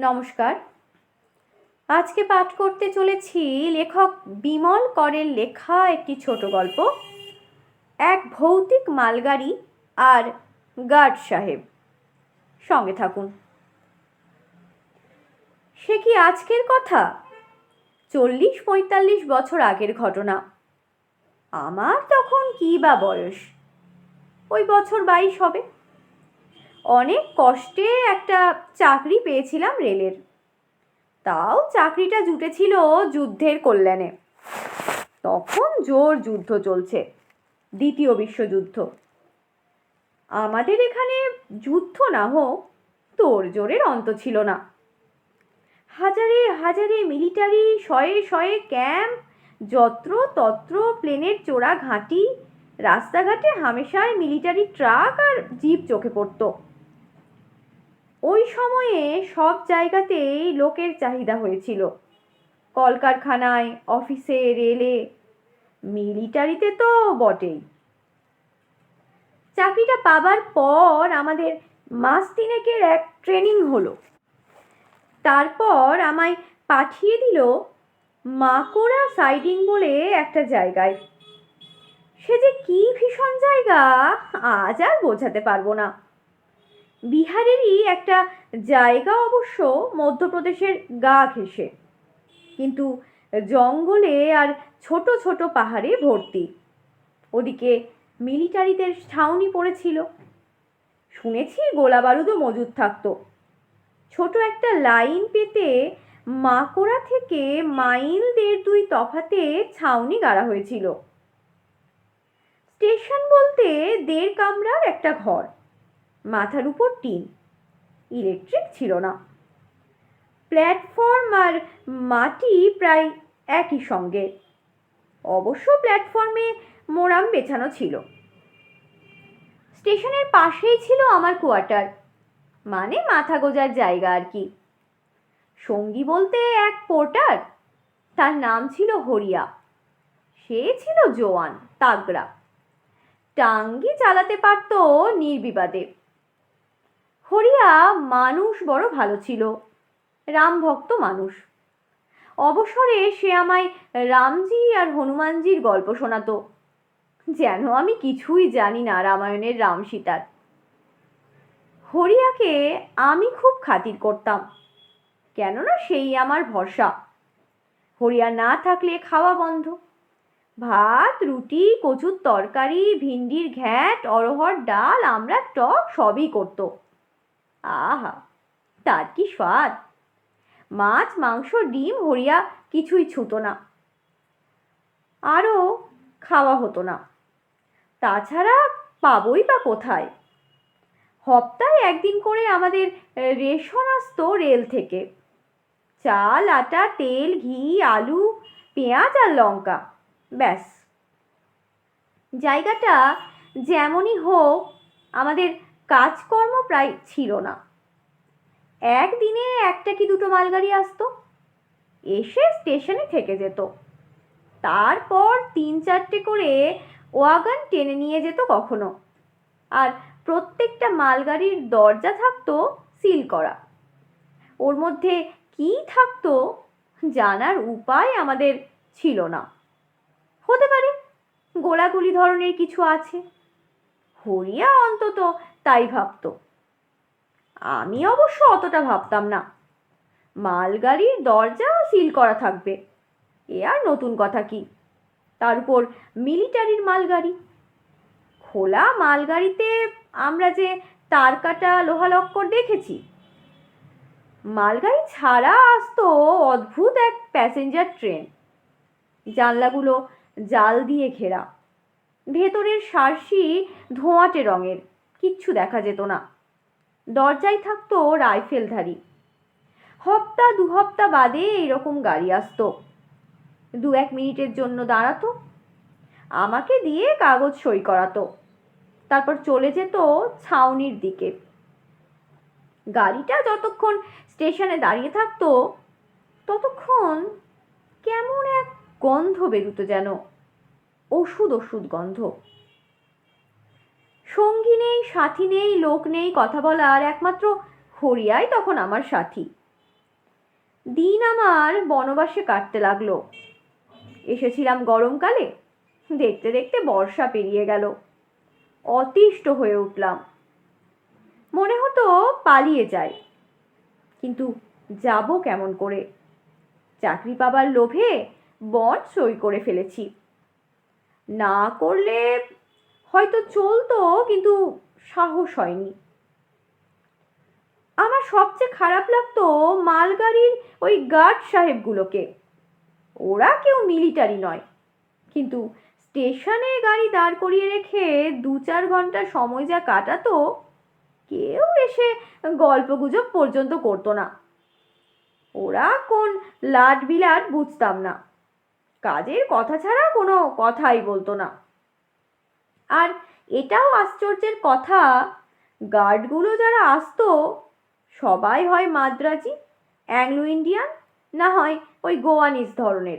নমস্কার। আজকে পাঠ করতে চলেছি লেখক বিমল করের লেখা একটি ছোট গল্প, এক ভৌতিক মালগাড়ি আর গার্ড সাহেব। সঙ্গে থাকুন। সে কি আজকের কথা? চল্লিশ পঁয়তাল্লিশ বছর আগের ঘটনা। আমার তখন কী বা বয়স? ওই বছর বাইশ হবে। অনেক কষ্টে একটা চাকরি পেয়েছিলাম রেলের। তাও চাকরিটা জুটেছিল যুদ্ধের কল্যাণে। তখন জোর যুদ্ধ চলছে, দ্বিতীয় বিশ্বযুদ্ধ। আমাদের এখানে যুদ্ধ না হোক, তোর জোরের অন্ত ছিল না। হাজারে হাজারে মিলিটারি, শয়ে শয়ে ক্যাম্প, যত্র তত্র, প্লেনের চোরা ঘাঁটি রাস্তাঘাটে হামেশায় মিলিটারি ট্রাক আর জিপ চোখে পড়তো। ওই সময়ে সব জায়গাতেই লোকের চাহিদা হয়েছিল। কলকারখানায়, অফিসে, রেলে, মিলিটারিতে তো বটেই। চাকরিটা পাবার পর আমাদের মাস তিনেকের এক ট্রেনিং হলো। তারপর আমায় পাঠিয়ে দিল মাকোড়া সাইডিং বলে একটা জায়গায়। সে যে কী ভীষণ জায়গা, আজ আর বোঝাতে পারব না। বিহারেরই একটা জায়গা অবশ্য মধ্যপ্রদেশের গা ঘেঁষে। কিন্তু জঙ্গলে আর ছোট ছোট পাহাড়ে ভর্তি। ওদিকে মিলিটারিদের ছাউনি পড়েছিল। শুনেছি গোলা বারুদও মজুদ থাকতো। ছোট একটা লাইন পেতে মাকোড়া থেকে মাইল দেড় দুই তফাতে ছাউনি গাড়া হয়েছিল। স্টেশন বলতে দেড় কামরার একটা ঘর। মাথার উপর টিন। ইলেকট্রিক ছিল না। প্ল্যাটফর্ম আর মাটি প্রায় একই সঙ্গে। অবশ্য প্ল্যাটফর্মে মোরাম বেছানো ছিল। স্টেশনের পাশেই ছিল আমার কোয়ার্টার। মানে মাথা গোজার জায়গা আর কি। সঙ্গী বলতে এক পোর্টার। তার নাম ছিল হরিয়া। সে ছিল জোয়ান, তাগড়া। টাঙ্গি চালাতে পারত নির্বিবাদে। হরিয়া মানুষ বড় ভালো ছিল। রামভক্ত মানুষ। অবসরে সে আমায় রামজি আর হনুমানজির গল্প শোনাতো। যেন আমি কিছুই জানি না রামায়ণের রাম সীতার। হরিয়াকে আমি খুব খাতির করতাম, কেননা সেই আমার ভরসা। হরিয়া না থাকলে খাওয়া বন্ধ। ভাত, রুটি, কচুর তরকারি, ভিন্ডির ঘ্যাট অরহর ডাল আমরা টক সবই করতো। আহা, তার কি স্বাদ? মাছ, মাংস, ডিম হরিয়া কিছুই ছুতো না। আরও খাওয়া হতো না। তাছাড়া পাবই বা কোথায়? হপ্তায় একদিন করে আমাদের রেশন আসতো রেল থেকে। চাল আটা, তেল, ঘি, আলু, পেঁয়াজ আর লঙ্কা, ব্যাস। জায়গাটা যেমনই হোক, আমাদের কাজকর্ম প্রায় ছিল না। একদিনে একটা কি দুটো মালগাড়ি আসতো? এসে স্টেশনে থেকে যেত। তারপর তিন চারটে করে ওয়াগান টেনে নিয়ে যেত কখনো। আর প্রত্যেকটা মালগাড়ির দরজা থাকতো সিল করা। ওর মধ্যে কি থাকতো জানার উপায় আমাদের ছিল না। হতে পারে গোলাগুলি ধরনের কিছু আছে। হরিয়া অন্তত তাই ভাবত। আমি অবশ্য অতটা ভাবতাম না। মালগাড়ির দরজা সিল করা থাকবে। এ আর নতুন কথা কি? তার উপর মিলিটারির মালগাড়ি। খোলা মালগাড়িতে আমরা যে তার কাটা লোহালক্কর দেখেছি। মালগাড়ি ছাড়া আসতো অদ্ভুত এক প্যাসেঞ্জার ট্রেন। জানলাগুলো জাল দিয়ে ঘেরা। ভেতরের সারসি ধোঁয়াটে রঙের। কিচ্ছু দেখা যেত না। দরজায় থাকতো রাইফেলধারী। হপ্তা দু হপ্তা বাদে এরকম গাড়ি আসতো। দু এক মিনিটের জন্য দাঁড়াতো, আমাকে দিয়ে কাগজ সই করাতো, তারপর চলে যেত ছাউনির দিকে। গাড়িটা যতক্ষণ স্টেশনে দাঁড়িয়ে থাকতো, ততক্ষণ কেমন এক গন্ধ বেরুতো যেন, ওষুধ ওষুধ গন্ধ। সঙ্গী নেই, সাথী নেই, লোক নেই, কথা বলার একমাত্র হরিয়াই তখন আমার সাথী। দিন আমার বনবাসে কাটতে লাগল। এসেছিলাম গরমকালে। দেখতে দেখতে বর্ষা পেরিয়ে গেল। অতিষ্ঠ হয়ে উঠলাম। মনে হতো পালিয়ে যাই। কিন্তু যাব কেমন করে? চাকরি পাবার লোভে বন সই করে ফেলেছি। না করলে হয়তো চলতো কিন্তু সাহস হয়নি। আমার সবচেয়ে খারাপ লাগতো মালগাড়ির ওই গার্ড সাহেবগুলোকে। ওরা কেউ মিলিটারি নয়, কিন্তু স্টেশনে গাড়ি দাঁড় করিয়ে রেখে দু চার ঘণ্টা সময় যা কাটাতো, কেউ এসে গল্পগুজব পর্যন্ত করতো না। ওরা কোন লাট বিলাট বুঝতাম না। কাজের কথা ছাড়া কোনো কথাই বলতো না। আর এটাও আশ্চর্যের কথা, গার্ডগুলো যারা আসতো, সবাই হয় মাদ্রাজি, অ্যাংলো ইন্ডিয়ান, না হয় ওই গোয়ানিজ ধরনের।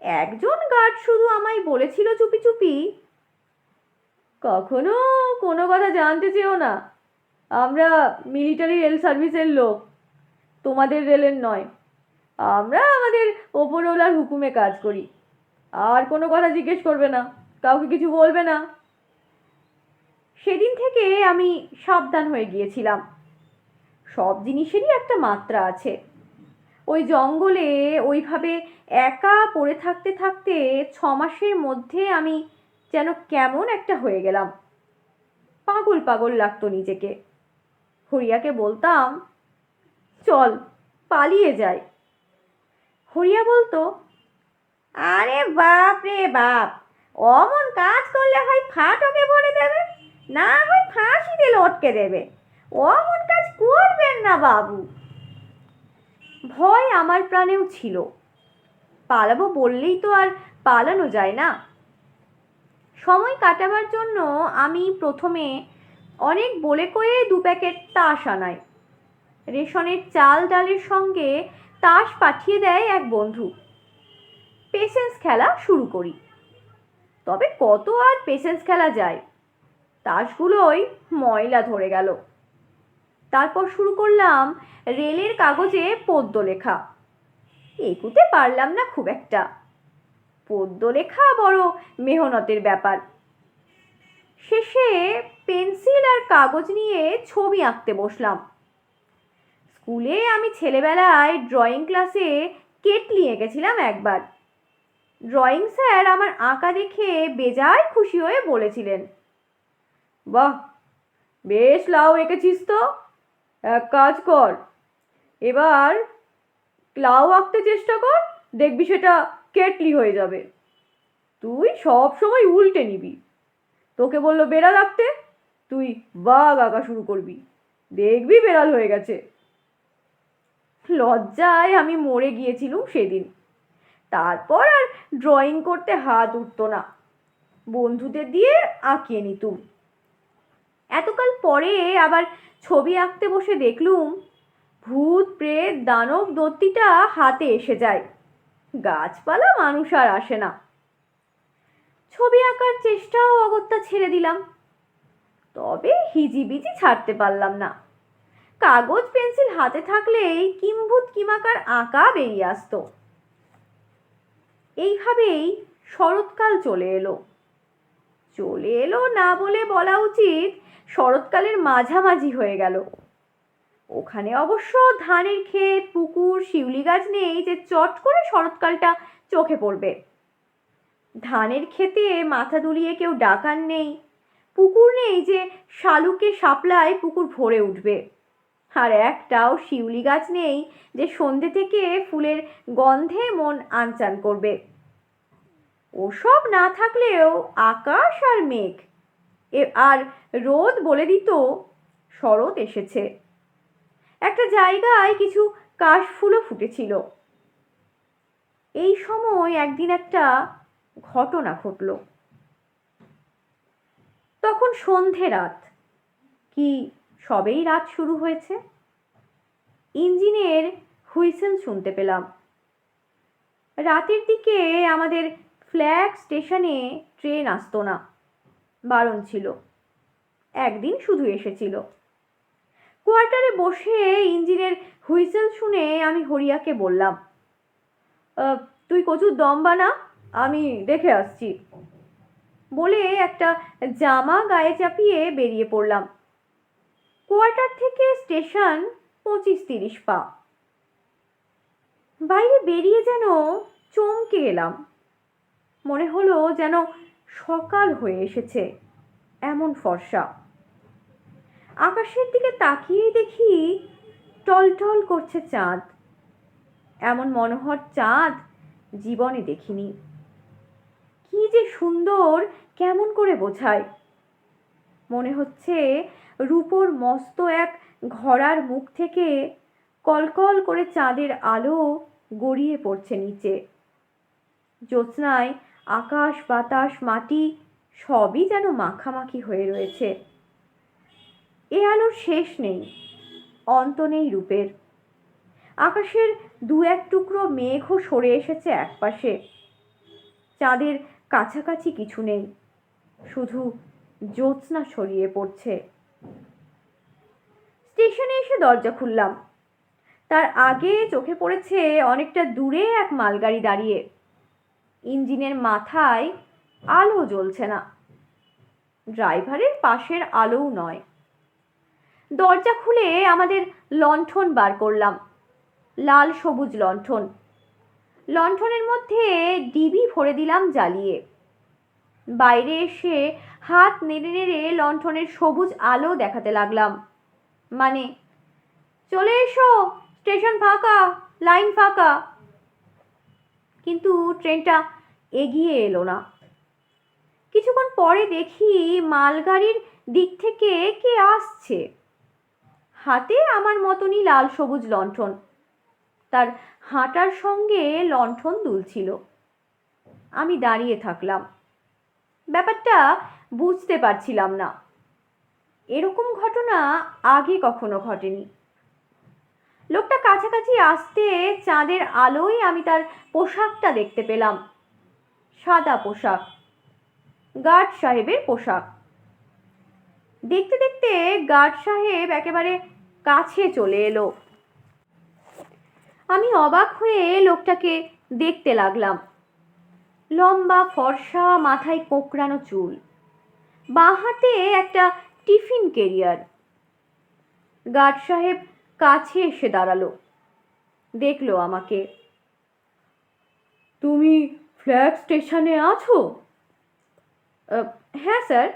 একজন গার্ড শুধু আমায় বলেছিল চুপি চুপি, কখনো কোনো কথা জানতে চেও না। আমরা মিলিটারি রেল সার্ভিসের লোক, তোমাদের রেলের নয়। আমরা আমাদের ওপরওয়ালার হুকুমে কাজ করি। আর কোনো কথা জিজ্ঞেস করবে না। কাউকে কিছু বলবে না। সেদিন থেকে আমি সাবধান হয়ে গিয়েছিলাম। সব জিনিসেরই একটা মাত্রা আছে। ওই জঙ্গলে ওইভাবে একা পড়ে থাকতে থাকতে ছ মাসের মধ্যে আমি যেন কেমন একটা হয়ে গেলাম। পাগল পাগল লাগতো নিজেকে। হরিয়াকে বলতাম, চল, পালিয়ে যাই। হরিয়া বলতো, আরে বাপ রে বাপ অমন কাজ করলে হয় ফাটকে ভরে দেবে, না হয় ফাঁসিতে লটকে দেবে। অমন কাজ করবেন না বাবু। ভয় আমার প্রাণেও ছিল। পালাবো বললেই তো আর পালানো যায় না। সময় কাটাবার জন্য আমি প্রথমে অনেক বলে কয়ে দু প্যাকেট তাস আনাই। রেশনের চাল ডালের সঙ্গে তাস পাঠিয়ে দেয় এক বন্ধু। পেশেন্স খেলা শুরু করি। তবে কত আর পেশেন্স খেলা যায়? তাসগুলোই ময়লা ধরে গেল। তারপর শুরু করলাম রেলের কাগজে পদ্য লেখা। একুতে পারলাম না খুব একটা। পদ্য লেখা বড় মেহনতের ব্যাপার। শেষে পেন্সিল আর কাগজ নিয়ে ছবি আঁকতে বসলাম। স্কুলে আমি ছেলেবেলায় ড্রয়িং ক্লাসে কেটলি এঁকেছিলাম একবার। ড্রয়িং স্যার আমার আঁকা দেখে বেজায় খুশি হয়ে বলেছিলেন। বাহ, বেশ লাউ এঁকেছিস তো। এক কাজ কর, এবার লাউ আঁকতে চেষ্টা কর, দেখবি সেটা কেটলি হয়ে যাবে। তুই সব সময় উল্টে নিবি। তোকে বলল বেড়াল আঁকতে, তুই বাঘ আঁকা শুরু করবি। দেখবি বেড়াল হয়ে গেছে। লজ্জায় আমি মরে গিয়েছিলুম সেদিন। তারপর আর ড্রয়িং করতে হাত উঠতো না। বন্ধুদের দিয়ে আঁকিয়ে নিতুম। এতকাল পরে আবার ছবি আঁকতে বসে দেখলুম, ভূত, প্রেত, দানব, দত্তিটা হাতে এসে যায়। গাছপালা মানুষ আর আসে না। ছবি আঁকার চেষ্টাও অগত্যা ছেড়ে দিলাম। তবে হিজিবিজি ছাড়তে পারলাম না। কাগজ, পেন্সিল হাতে থাকলেই কিম্ভূত কিমাকার আঁকা বেরিয়ে আসতো। এইভাবেই শরৎকাল চলে এলো। চলে এলো না বলে বলা উচিত শরৎকালের মাঝামাঝি হয়ে গেল। ওখানে অবশ্য ধানের ক্ষেত, পুকুর, শিউলি গাছ নেই যে চট করে শরৎকালটা চোখে পড়বে। ধানের ক্ষেতে মাথা দুলিয়ে কেউ ডাকার নেই। পুকুর নেই যে শালুকে সাপলায় পুকুর ভরে উঠবে। আর একটাও শিউলি গাছ নেই যে সন্ধে থেকে ফুলের গন্ধে মন আনচান করবে। ওসব না থাকলেও আকাশ আর মেঘ। আর রোদ বলে দিত, শরৎ এসেছে। একটা জায়গায় কিছু কাশফুলও ফুটেছিল। এই সময় একদিন একটা ঘটনা ঘটল। তখন সন্ধে রাত। কি সবেই রাত শুরু হয়েছে। ইঞ্জিনের হুইসেল শুনতে পেলাম। রাতের দিকে আমাদের ফ্ল্যাগ স্টেশনে ট্রেন আসতো না। বারণ ছিল। একদিন শুধু এসেছিল। কোয়ার্টারে বসে ইঞ্জিনের হুইসেল শুনে আমি হরিয়াকে বললাম তুই কচুর দম বানা, আমি দেখে আসছি। বলে একটা জামা গায়ে চাপিয়ে বেরিয়ে পড়লাম। কোয়ার্টার থেকে স্টেশন পঁচিশ তিরিশ পা। বাইরে বেরিয়ে যেন চমকে এলাম। মনে হলো যেন সকাল হয়ে এসেছে, এমন ফর্সা। আকাশের দিকে তাকিয়েই দেখি টলটল করছে চাঁদ। এমন মনোহর চাঁদ জীবনে দেখিনি। কি যে সুন্দর, কেমন করে বোঝায়। মনে হচ্ছে রূপোর মস্ত এক ঘোড়ার মুখ থেকে কলকল করে চাঁদের আলো গড়িয়ে পড়ছে নিচে। জ্যোৎস্নায় আকাশ, বাতাস, মাটি সবই যেন মাখামাখি হয়ে রয়েছে। এ আলোর শেষ নেই, অন্ত নেই রূপের। আকাশের দু এক টুকরো মেঘও সরে এসেছে একপাশে। চাঁদের কাছাকাছি কিছু নেই, শুধু জ্যোৎস্না ছড়িয়ে পড়ছে। স্টেশনে এসে দরজা খুললাম। তার আগে চোখে পড়েছে অনেকটা দূরে এক মালগাড়ি দাঁড়িয়ে। ইঞ্জিনের মাথায় আলো জ্বলছে না। ড্রাইভারের পাশের আলোও নয়। দরজা খুলে আমাদের লণ্ঠন বার করলাম। লাল সবুজ লণ্ঠন। লণ্ঠনের মধ্যে ডিবি ভরে দিলাম জ্বালিয়ে। বাইরে এসে হাত নেড়ে নেড়ে লণ্ঠনের সবুজ আলো দেখাতে লাগলাম। মানে চলে এসো, স্টেশন ফাঁকা, লাইন ফাঁকা। কিন্তু ট্রেনটা এগিয়ে এলো না। কিছুক্ষণ পরে দেখি মালগাড়ির দিক থেকে কে আসছে। হাতে আমার মতনই লাল সবুজ লণ্ঠন। তার হাঁটার সঙ্গে লণ্ঠন দুলছিল। আমি দাঁড়িয়ে থাকলাম। ব্যাপারটা বুঝতে পারছিলাম না। এরকম ঘটনা আগে কখনো ঘটেনি। লোকটা কাছাকাছি আসতে চাঁদের আলোয় আমি তার পোশাকটা দেখতে পেলাম। সাদা পোশাক, গার্ড সাহেবের পোশাক। দেখতে দেখতে গার্ড সাহেব একেবারে কাছে চলে এলো। আমি অবাক হয়ে লোকটাকে দেখতে লাগলাম। লম্বা ফর্সা, মাথায় কোকড়ানো চুল। বাঁ হাতে একটা টিফিন কেরিয়ার। গার্ড সাহেব কাছে এসে দাঁড়াল। দেখল আমাকে। তুমি ফ্ল্যাগ স্টেশনে আছো? হ্যাঁ স্যার।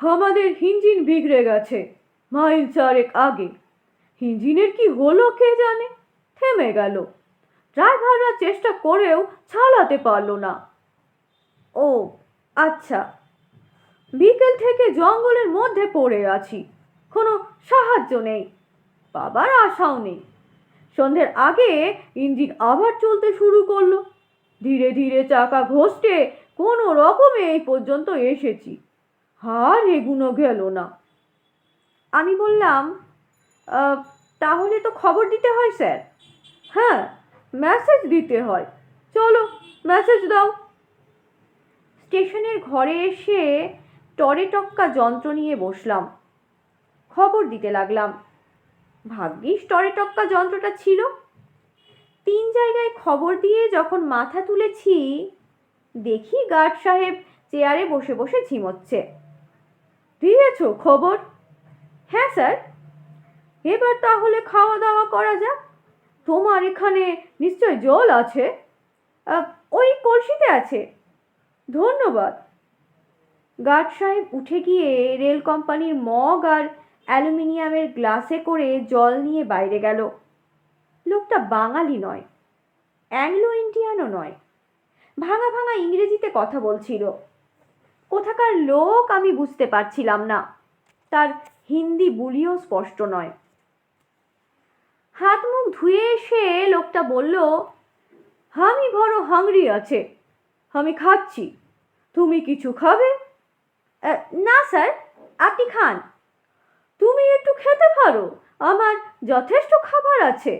আমাদের ইঞ্জিন বিগড়ে গেছে মাইল চারেক আগে। ইঞ্জিনের কি হলো কে জানে? থেমে গেল। ড্রাইভাররা চেষ্টা করেও চালাতে পারল না। ও আচ্ছা। বিকেল থেকে জঙ্গলের মধ্যে পড়ে আছি। কোনো সাহায্য নেই। বাবার আশাও নেই। সন্ধ্যের আগে ইঞ্জিন আবার চলতে শুরু করল। ধীরে ধীরে চাকা ঘষতে কোনো রকমে এই পর্যন্ত এসেছি। আর এগুনো গেল না। আমি বললাম তাহলে তো খবর দিতে হয়, স্যার। হ্যাঁ মেসেজ দিতে হয়। চলো মেসেজ দাও। স্টেশনের ঘরে এসে টরে টক্কা যন্ত্র নিয়ে বসলাম। খবর দিতে লাগলাম, ভাগ্যিস টরে টক্কা যন্ত্রটা ছিল। তিন জায়গায় খবর দিয়ে যখন মাথা তুলেছি, দেখি গার্ড সাহেব চেয়ারে বসে বসে ঝিমোচ্ছে। দিয়েছ খবর? হ্যাঁ স্যার। এবার তাহলে খাওয়া দাওয়া করা যাক। তোমার এখানে নিশ্চয় জল আছে? ওই কলসিতে আছে। ধন্যবাদ। গার্ড সাহেব উঠে গিয়ে রেল কোম্পানির মগ আর অ্যালুমিনিয়ামের গ্লাসে করে জল নিয়ে বাইরে গেল। লোকটা বাঙালি নয়, অ্যাংলো ইন্ডিয়ানও নয়, ভাঙা ভাঙা ইংরেজিতে কথা বলছিল। কোথাকার লোক আমি বুঝতে পারছিলাম না। তার হিন্দি বুলিও স্পষ্ট নয়। ধুয়ে এসে লোকটা বলল, আমি বড় হাংরি আছে, আমি খাচ্ছি। তুমি কিছু খাবে? না স্যার, আপনি খান। তুমি একটু খেতে পারো, আমার যথেষ্ট খাবার আছে।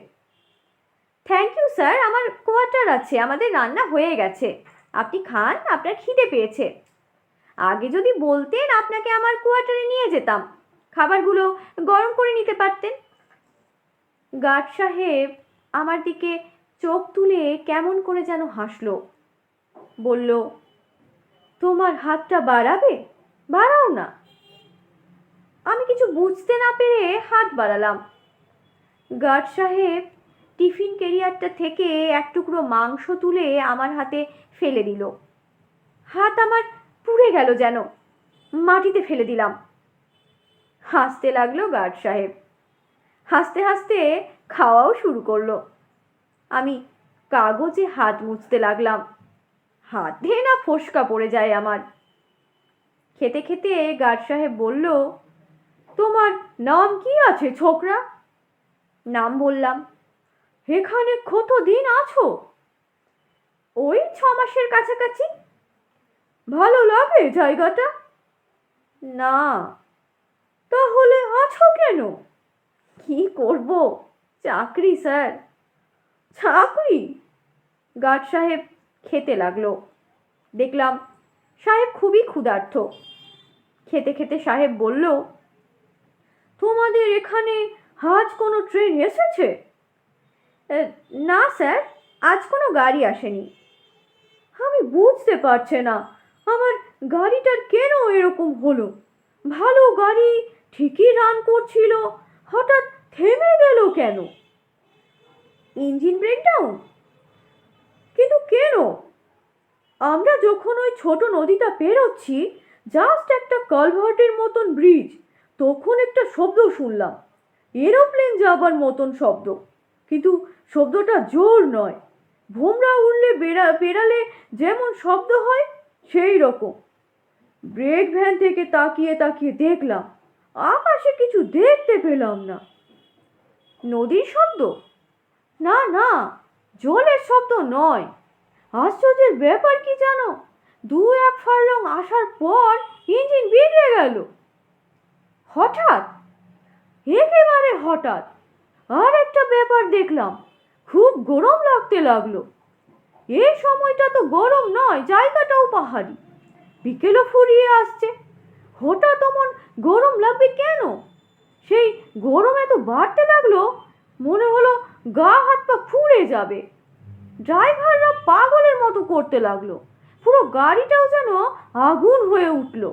থ্যাংক ইউ স্যার, আমার কোয়ার্টার আছে, আমাদের রান্না হয়ে গেছে। আপনি খান, আপনার খিদে পেয়েছে। আগে যদি বলতেন আপনাকে আমার কোয়ার্টারে নিয়ে যেতাম। খাবারগুলো গরম করে নিতে পারতেন। গার্ড সাহেব আমার দিকে চোখ তুলে কেমন করে যেন হাসল। বলল, তোমার হাতটা বাড়াবে? বাড়াও না। আমি কিছু বুঝতে না পেরে হাত বাড়ালাম। গার্ড সাহেব টিফিন কেরিয়ারটা থেকে এক টুকরো মাংস তুলে আমার হাতে ফেলে দিল। হাত আমার পুড়ে গেল যেন। মাটিতে ফেলে দিলাম। হাসতে লাগল গার্ড সাহেব। হাসতে হাসতে খাওয়াও শুরু করল। আমি কাগজে হাত মুছতে লাগলাম। হাত না ফোসকা পড়ে যায় আমার। খেতে খেতে গার্ড সাহেব বলল, তোমার নাম কি আছে ছোকরা? নাম বললাম, এখানে কত দিন আছো? ওই ছ মাসের কাছাকাছি। ভালো লাগে জায়গাটা? না। তাহলে আছো কেন? কি করব? চাকরি, স্যার। চাকরি? গার্ড সাহেব খেতে লাগল। দেখলাম সাহেব খুবই ক্ষুধার্ত। খেতে খেতে সাহেব বলল, তোমাদের এখানে আজ কোনো ট্রেন এসেছে? না, স্যার, আজ কোনো গাড়ি আসেনি। আমি বুঝতে পারছে না, আমার গাড়িটার কেন এরকম হলো? ভালো গাড়ি ঠিকই রান করছিল, হঠাৎ থেমে গেল কেন? Engine breakdown? কিন্তু কেন? আমরা যখন ওই ছোট নদীটা পেরোচ্ছি জাস্ট একটা কালভার্টের মতন ব্রিজ তখন একটা শব্দ শুনলাম। এরোপ্লেন যাবার মতন শব্দ। কিন্তু শব্দটা জোর নয়। ভোমরা উড়লে বেড়া, বেড়ালে যেমন শব্দ হয়, সেই রকম। ব্রেক ভ্যান থেকে তাকিয়ে তাকিয়ে দেখলাম, আকাশে কিছু দেখতে পেলাম না। নদীর শব্দ? না না, জলের শব্দ নয়। আশ্চর্যের ব্যাপার কি জানো? দু এক ফার্লং আসার পর ইঞ্জিন বিগড়ে গেল। হঠাৎ? একেবারে হঠাৎ। আর একটা ব্যাপার দেখলাম, খুব গরম লাগতে লাগল। এই সময়টা তো গরম নয়, জায়গাটাও পাহাড়ি। বিকেলও ফুরিয়ে আসছে। হঠাৎ অমন গরম লাগবে কেন? সেই গরম এত বাড়তে লাগল, মনে হলো গা হাত পা ফুঁড়ে যাবে। ড্রাইভাররা পাগলের মতো করতে লাগল। পুরো গাড়িটাও যেন আগুন হয়ে উঠল।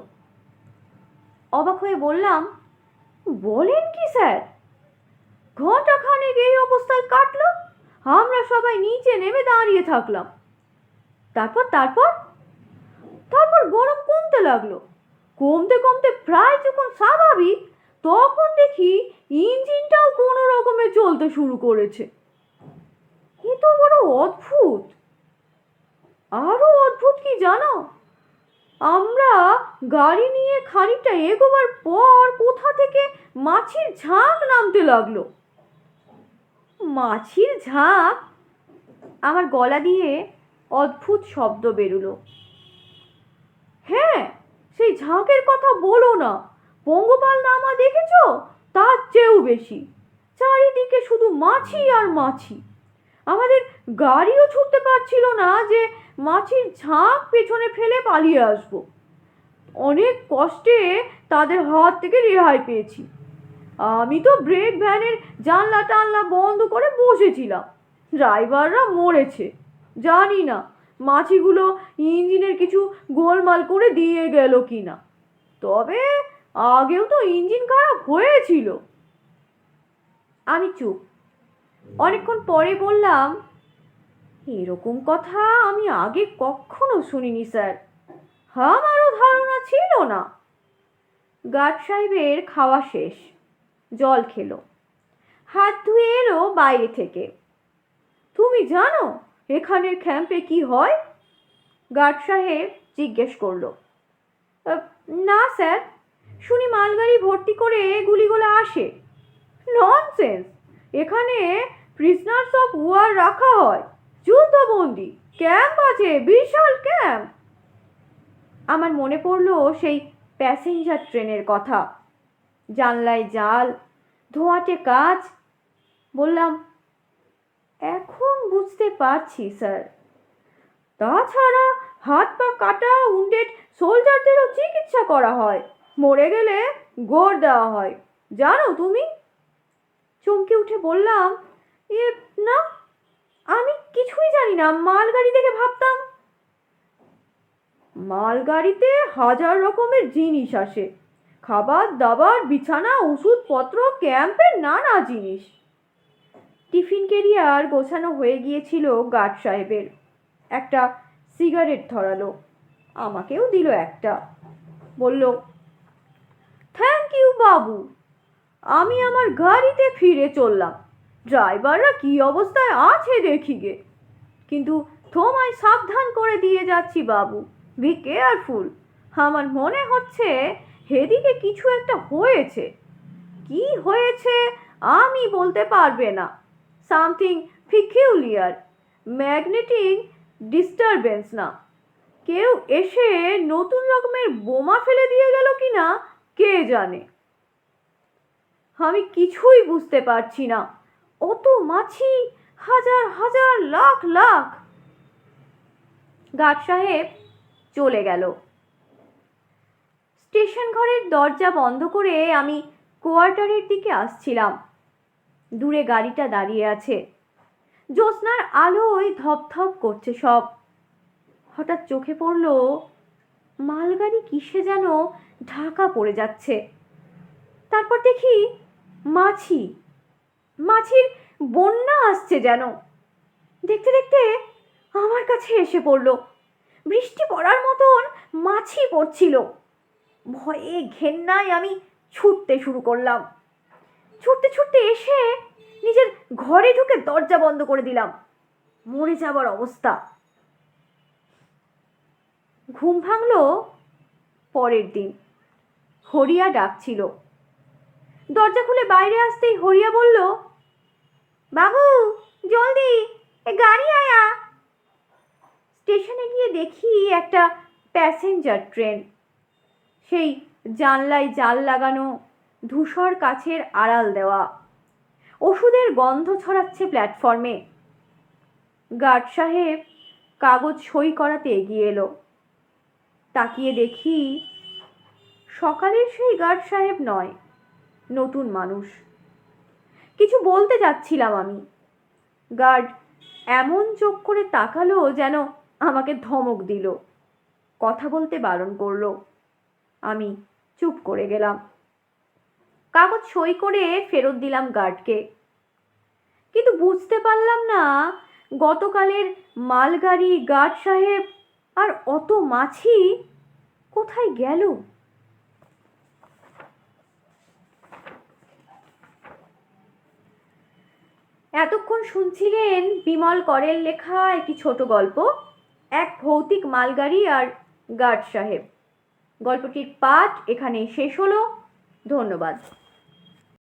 অবাক হয়ে বললাম, বলেন কি স্যার? ঘণ্টা খানেক এই অবস্থায় কাটলো, আমরা সবাই নিচে নেমে দাঁড়িয়ে থাকলাম। তারপর তারপর? তারপর গরম কমতে লাগল। কমতে কমতে প্রায় যখন স্বাভাবিক তখন দেখি ইঞ্জিনটাও কোনো রকমে চলতে শুরু করেছে। এ তো বড় অদ্ভুত। আরও অদ্ভুত কি জানো? আমরা গাড়ি নিয়ে খানিকটা এগোবার পর কোথা থেকে মাছির ঝাঁক নামতে লাগল। মাছির ঝাঁক? আমার গলা দিয়ে অদ্ভুত শব্দ বেরুলো। হ্যাঁ সেই ঝাঁকের কথা বলো না। পঙ্গপাল নামা দেখেছ? তার চেয়েও বেশি। চারিদিকে শুধু মাছি আর মাছি। আমাদের গাড়িও ছুটতে পারছিল না যে মাছির ঝাঁক পেছনে ফেলে পালিয়ে আসব। অনেক কষ্টে তাদের হাত থেকে রেহাই পেয়েছি। আমি তো ব্রেক ভ্যানের জানলা টানলা বন্ধ করে বসেছিলাম। ড্রাইভাররা মরেছে। জানি না মাছিগুলো ইঞ্জিনের কিছু গোলমাল করে দিয়ে গেল কি না তবে আগেও তো ইঞ্জিন খারাপ হয়েছিল। আমি চুপ। অনেকক্ষণ পরে বললাম, এরকম কথা আমি আগে কখনো শুনিনি, স্যার। আমারও ধারণা ছিল না। গার্ড সাহেবের খাওয়া শেষ। জল খেলো। হাত ধুয়ে এলো বাইরে থেকে। তুমি জানো এখানের ক্যাম্পে কি হয়? গার্ড সাহেব জিজ্ঞেস করল। না, স্যার। শুনি মালগাড়ি ভর্তি করে গুলিগুলো আসে। ননসেন্স এখানে প্রিজনার্স অফ ওয়ার রাখা হয়। যুদ্ধবন্দি ক্যাম্প আছে, বিশাল ক্যাম্প আমার মনে পড়ল সেই প্যাসেঞ্জার ট্রেনের কথা। জানলায় জাল, ধোঁয়াটে কাজ। বললাম, এখন বুঝতে পারছি, স্যার। তাছাড়া হাত পা কাটা উন্ডেড সোলজারদেরও চিকিৎসা করা হয়। মরে গেলে গোড় দেওয়া হয়। জানো তুমি? চমকে উঠে বললাম, এ, না, আমি কিছুই জানি না, মালগাড়ি দেখে ভাবতাম। মালগাড়িতে হাজার রকমের জিনিস আসে। খাবার, দাবার, বিছানা, ওষুধপত্র ক্যাম্পের নানা জিনিস। টিফিন কেরিয়ার গোছানো হয়ে গিয়েছিল গার্ড সাহেবের। একটা সিগারেট ধরালো। আমাকেও দিল একটা। বলল বাবু। আমি আমার গাড়িতে ফিরে চললাম। ড্রাইভাররা কি অবস্থায় আছে দেখি গে। কিন্তু তোমায় সাবধান করে দিয়ে যাচ্ছি বাবু। বি কেয়ারফুল আমার মনে হচ্ছে হেদিকে কিছু একটা হয়েছে। কি হয়েছে আমি বলতে পারবে না। সামথিং ফিকিউলিয়ার ম্যাগনেটিক ডিস্টারবেন্স না। কেউ এসে নতুন রকমের বোমা ফেলে দিয়ে গেল কি না কে জানে। আমি কিছুই বুঝতে পারছি না। অত মাছি, হাজার হাজার, লাখ লাখ। গার্ড সাহেব চলে গেল। স্টেশন ঘরের দরজা বন্ধ করে আমি কোয়ার্টারের দিকে আসছিলাম। দূরে গাড়িটা দাঁড়িয়ে আছে। জ্যোৎস্নার আলোয় ধপধপ করছে সব। হঠাৎ চোখে পড়ল, মালগাড়ি কিসে যেন ঢাকা পড়ে যাচ্ছে। তারপর দেখি মাছি, মাছির বন্যা আসছে যেন। দেখতে দেখতে আমার কাছে এসে পড়ল। বৃষ্টি পড়ার মতন মাছি পড়ছিল। ভয়ে ঘেন্নায় আমি ছুটতে শুরু করলাম। ছুটতে ছুটতে এসে নিজের ঘরে ঢুকে দরজা বন্ধ করে দিলাম। মরে যাবার অবস্থা। ঘুম ভাঙলো পরের দিন। হরিয়া ডাকছিল দরজা খুলে বাইরে আসতেই হরিয়া বলল, বাবু, জলদি, এ গাড়ি আয়া। স্টেশনে গিয়ে দেখি একটা প্যাসেঞ্জার ট্রেন। সেই জানলায় জাল লাগানো ধূসর কাছের আড়াল দেওয়া। ওষুধের গন্ধ ছড়াচ্ছে প্ল্যাটফর্মে। গার্ড সাহেব কাগজ সই করাতে এগিয়ে এলো। তাকিয়ে দেখি সকালের সেই গার্ড সাহেব নয় নতুন মানুষ। কিছু বলতে যাচ্ছিলাম আমি। গার্ড, এমন চোখ করে তাকালো যেন আমাকে ধমক দিল। কথা বলতে বারণ করল। আমি চুপ করে গেলাম। কাগজ সই করে ফেরত দিলাম গার্ডকে। কিন্তু বুঝতে পারলাম না, গতকালের মালগাড়ি, গার্ড সাহেব আর অত মাছি কোথায় গেল? এতক্ষণ শুনছিলেন বিমল করের লেখা একটি ছোট গল্প, এক ভৌতিক মালগাড়ি আর গার্ড সাহেব। গল্পটির পাঠ এখানে শেষ হলো। ধন্যবাদ।